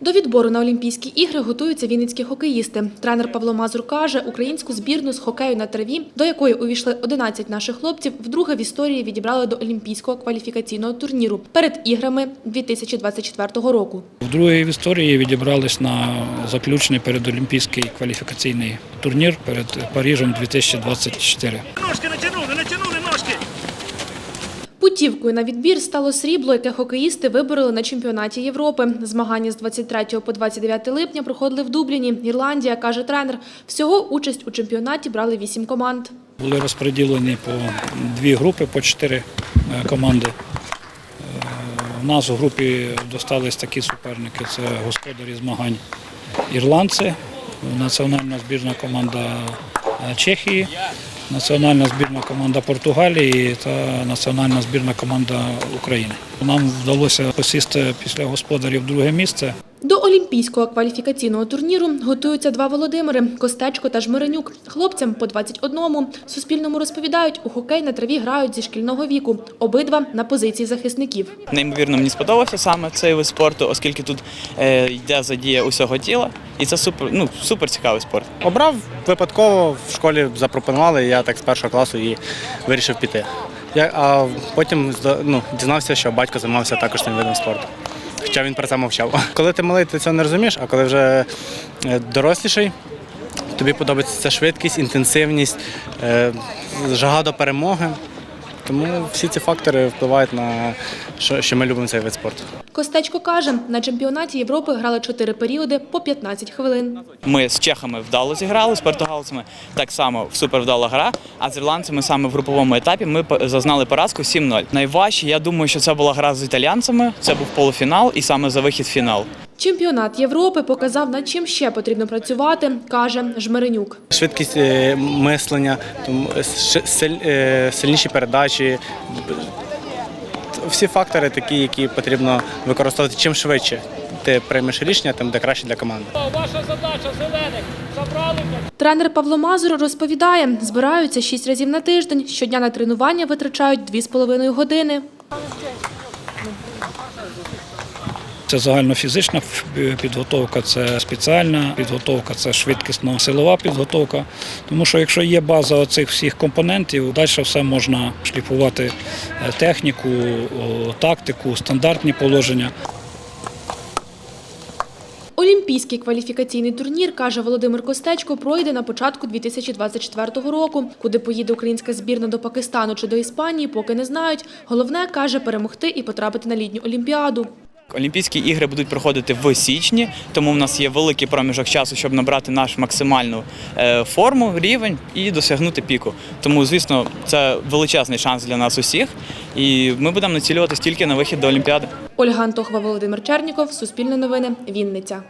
До відбору на Олімпійські ігри готуються вінницькі хокеїсти. Тренер Павло Мазур каже, українську збірну з хокею на траві, до якої увійшли 11 наших хлопців, вдруге в історії відібрали до Олімпійського кваліфікаційного турніру перед іграми 2024 року. Вдруге в історії відібрались на заключний передолімпійський кваліфікаційний турнір перед Парижем 2024. Ножки натягнули, натягнули ножки. Путівкою на відбір стало срібло, яке хокеїсти вибороли на чемпіонаті Європи. Змагання з 23 по 29 липня проходили в Дубліні, Ірландія, каже тренер. Всього участь у чемпіонаті брали вісім команд. Були розподілені по дві групи, по чотири е, команди. Е, У нас в групі достались такі суперники: це господарі змагань ірландці, національна збірна команда е, Чехії, національна збірна команда Португалії та національна збірна команда України. Нам вдалося посісти після господарів друге місце. Олімпійського кваліфікаційного турніру готуються два Володимири – Костечко та Жмиренюк. Хлопцям по 21-му. Суспільному розповідають, у хокей на траві грають зі шкільного віку. Обидва на позиції захисників. Неймовірно мені сподобався саме цей вид спорту, оскільки тут е, йде задія усього тіла, і це супер, ну, супер цікавий спорт. Обрав випадково, в школі запропонували, я так з першого класу і вирішив піти. Я, а потім ну, дізнався, що батько займався також цим видом спорту. Хоча він про це мовчав. Коли ти малий, ти цього не розумієш, а коли вже е, доросліший, тобі подобається ця швидкість, інтенсивність, е, жага до перемоги. Тому всі ці фактори впливають на що, що ми любимо цей вид спорту. Костечко каже, на чемпіонаті Європи грали чотири періоди по 15 хвилин. Ми з чехами вдало зіграли, з португалцями так само супер вдала гра. А з ірландцями саме в груповому етапі ми зазнали поразку 7-0. Найважче, я думаю, що це була гра з італійцями. Це був полуфінал і саме за вихід в фінал. Чемпіонат Європи показав, над чим ще потрібно працювати, каже Жмиренюк. Швидкість е, мислення, силь- е, сильніші передачі. Всі фактори такі, які потрібно використовувати чим швидше. Ти приймеш рішення, тим буде краще для команди. Ваша задача – зелених. Тренер Павло Мазур розповідає, збираються шість разів на тиждень. Щодня на тренування витрачають дві з половиною години. Це загальнофізична підготовка, це спеціальна підготовка, це швидкісно-силова підготовка. Тому що якщо є база оцих всіх компонентів, далі все можна шліфувати е, техніку, тактику, стандартні положення. Олімпійський кваліфікаційний турнір, каже Володимир Костечко, пройде на початку 2024 року. Куди поїде українська збірна до Пакистану чи до Іспанії, поки не знають. Головне, каже, перемогти і потрапити на літню олімпіаду. Олімпійські ігри будуть проходити в січні, тому в нас є великий проміжок часу, щоб набрати нашу максимальну е, форму, рівень і досягнути піку. Тому, звісно, це величезний шанс для нас усіх, і ми будемо націлюватися тільки на вихід до Олімпіади. Ольга Антохова, Володимир Черніков, Суспільне новини, Вінниця.